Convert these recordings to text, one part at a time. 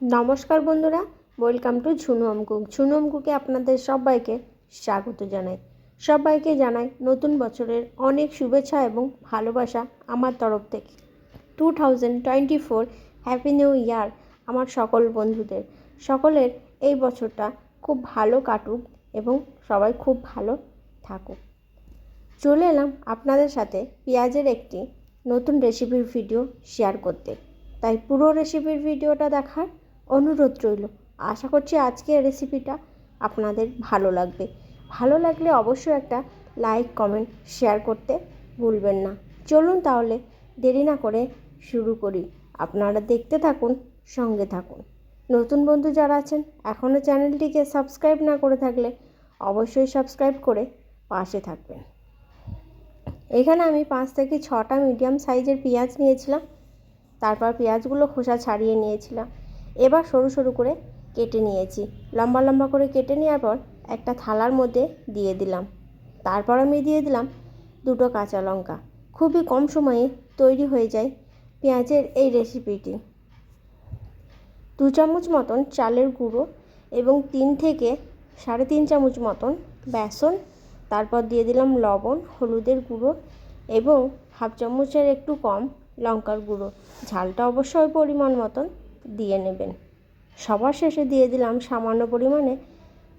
নমস্কার বন্ধুরা welcome to Jhunum cook Jhunum কুকে আপনাদের সবাইকে স্বাগত জানাই। সবাইকে জানাই নতুন বছরের অনেক শুভেচ্ছা এবং ভালোবাসা আমার তরফ থেকে। Two thousand twenty four happy new year আমার সকল বন্ধুদের। সকলের এই বছরটা খুব ভালো কাটুক এবং সবাই খুব ভালো থাকুক। চলে এলাম আপনাদের সাথে পেঁয়াজের একটি নতুন রেসিপির ভিডিও শেয়ার করতে। তাই পুরো রেসিপির ভিডিওটা দেখার অনুরোধ রইল। আশা করছি আজকের রেসিপিটা আপনাদের ভালো লাগবে। ভালো লাগলে অবশ্যই একটা লাইক কমেন্ট শেয়ার করতে ভুলবেন না। চলুন তাহলে দেরি না করে শুরু করি। আপনারা দেখতে থাকুন, সঙ্গে থাকুন। নতুন বন্ধু যারা আছেন এখনও চ্যানেলটিকে সাবস্ক্রাইব না করে থাকলে অবশ্যই সাবস্ক্রাইব করে পাশে থাকবেন। এখানে আমি পাঁচ থেকে ছটা মিডিয়াম সাইজের পেঁয়াজ নিয়েছিলাম। তারপর পেঁয়াজগুলো খোসা ছাড়িয়ে নিয়েছিলাম। এবার সরু সরু করে কেটে নিয়েছি। লম্বা লম্বা করে কেটে নেওয়ার পর একটা থালার মধ্যে দিয়ে দিলাম। তারপর আমি দিয়ে দিলাম দুটো কাঁচা লঙ্কা। খুবই কম সময়ে তৈরি হয়ে যায় পেঁয়াজের এই রেসিপিটি দু চামচ মতন চালের গুঁড়ো এবং তিন থেকে সাড়ে তিন চামচ মতন বেসন। তারপর দিয়ে দিলাম লবণ, হলুদের গুঁড়ো এবং হাফ চামচের একটু কম লঙ্কার গুঁড়ো। ঝালটা অবশ্যই পরিমাণ মতন দিয়ে নেবেন। সবার শেষে দিয়ে দিলাম সামান্য পরিমাণে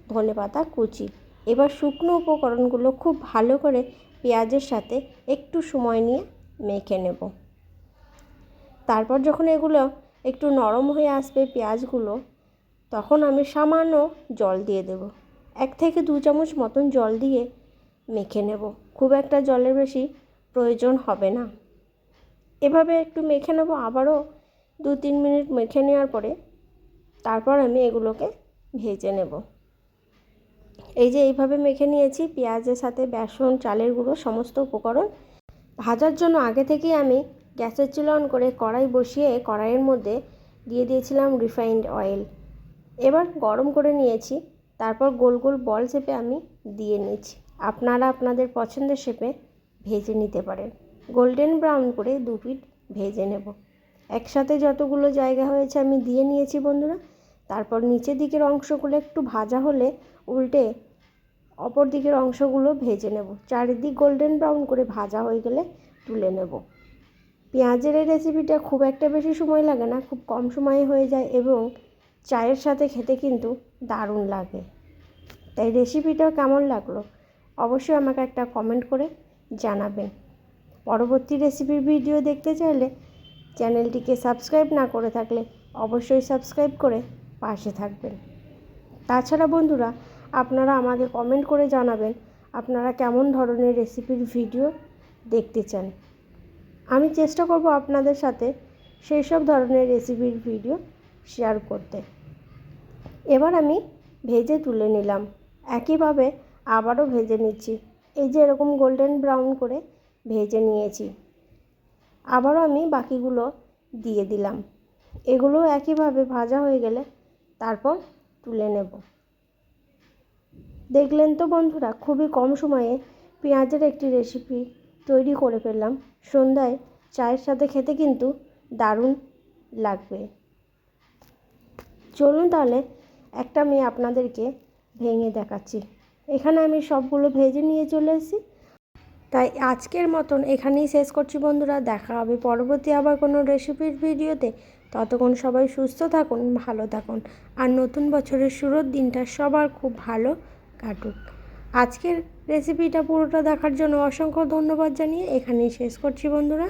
ধনে পাতা কুচি। এবার শুকনো উপকরণগুলো খুব ভালো করে পেঁয়াজের সাথে একটু সময় নিয়ে মেখে নেব। তারপর যখন এগুলো একটু নরম হয়ে আসবে পেঁয়াজগুলো, তখন আমি সামান্য জল দিয়ে দেব। এক থেকে দু চামচ মতন জল দিয়ে মেখে নেব। খুব একটা জলের বেশি প্রয়োজন হবে না। এভাবে একটু মেখে নেব, আবারও দু তিন মিনিট মেখে নেওয়ার পরে তারপর আমি এগুলোকে ভেজে নেব। এই যে এইভাবে মেখে নিয়েছি, পেঁয়াজের সাথে, বেসন, চালের গুঁড়ো, সমস্ত উপকরণ। ভাজার জন্য আগে থেকেই আমি গ্যাসের চুলা অন করে কড়াই বসিয়ে কড়াইয়ের মধ্যে দিয়ে দিয়েছিলাম রিফাইন্ড অয়েল এবার গরম করে নিয়েছি, তারপর গোল গোল বল শেপে আমি দিয়ে নিয়েছি। আপনারা আপনাদের পছন্দের শেপে ভেজে নিতে পারেন। গোল্ডেন ব্রাউন করে দু পিট ভেজে নেব। একসাথে যতগুলো জায়গা হয়েছে আমি দিয়ে নিয়েছি বন্ধুরা। তারপর নিচের দিকের অংশগুলো একটু ভাজা হলে উল্টে অপর দিকের অংশগুলো ভেজে নেব। চারিদিক গোল্ডেন ব্রাউন করে ভাজা হয়ে গেলে তুলে নেব। পেঁয়াজের এই রেসিপিটা খুব একটা বেশি সময় লাগে না, খুব কম সময়ে হয়ে যায় এবং চায়ের সাথে খেতে কিন্তু দারুণ লাগে। তাই রেসিপিটা কেমন লাগল অবশ্যই আমাকে একটা কমেন্ট করে জানাবেন। পরবর্তী রেসিপির ভিডিও দেখতে চাইলে চ্যানেলটিকে সাবস্ক্রাইব না করে থাকলে অবশ্যই সাবস্ক্রাইব করে পাশে থাকবেন। তাছাড়া বন্ধুরা, আপনারা আমাকে কমেন্ট করে জানাবেন আপনারা কেমন ধরনের রেসিপির ভিডিও দেখতে চান। আমি চেষ্টা করব আপনাদের সাথে সেই সব ধরনের রেসিপির ভিডিও শেয়ার করতে। এবার আমি ভেজে তুলে নিলাম। একইভাবে আবারও ভেজে নিচ্ছি। এই যে এরকম গোল্ডেন ব্রাউন করে ভেজে নিয়েছি। আবারও আমি বাকিগুলো দিয়ে দিলাম। এগুলো একইভাবে ভাজা হয়ে গেলে তারপর তুলে নেব। দেখলেন তো বন্ধুরা, খুবই কম সময়ে পেঁয়াজের একটি রেসিপি তৈরি করে ফেললাম। সন্ধ্যায় চায়ের সাথে খেতে কিন্তু দারুণ লাগবে। চলুন তাহলে একটা আমি আপনাদেরকে ভেঙে দেখাচ্ছি। এখানে আমি সবগুলো ভেজে নিয়ে চলে এসেছি। তাই আজকের মতন এখানেই শেষ করছি বন্ধুরা। দেখা হবে পরবর্তী আবার কোনো রেসিপির ভিডিওতে। ততক্ষণ সবাই সুস্থ থাকুন, ভালো থাকুন। আর নতুন বছরের শুরুর দিনটা সবার খুব ভালো কাটুক। আজকের রেসিপিটা পুরোটা দেখার জন্য অসংখ্য ধন্যবাদ জানিয়ে এখানেই শেষ করছি বন্ধুরা।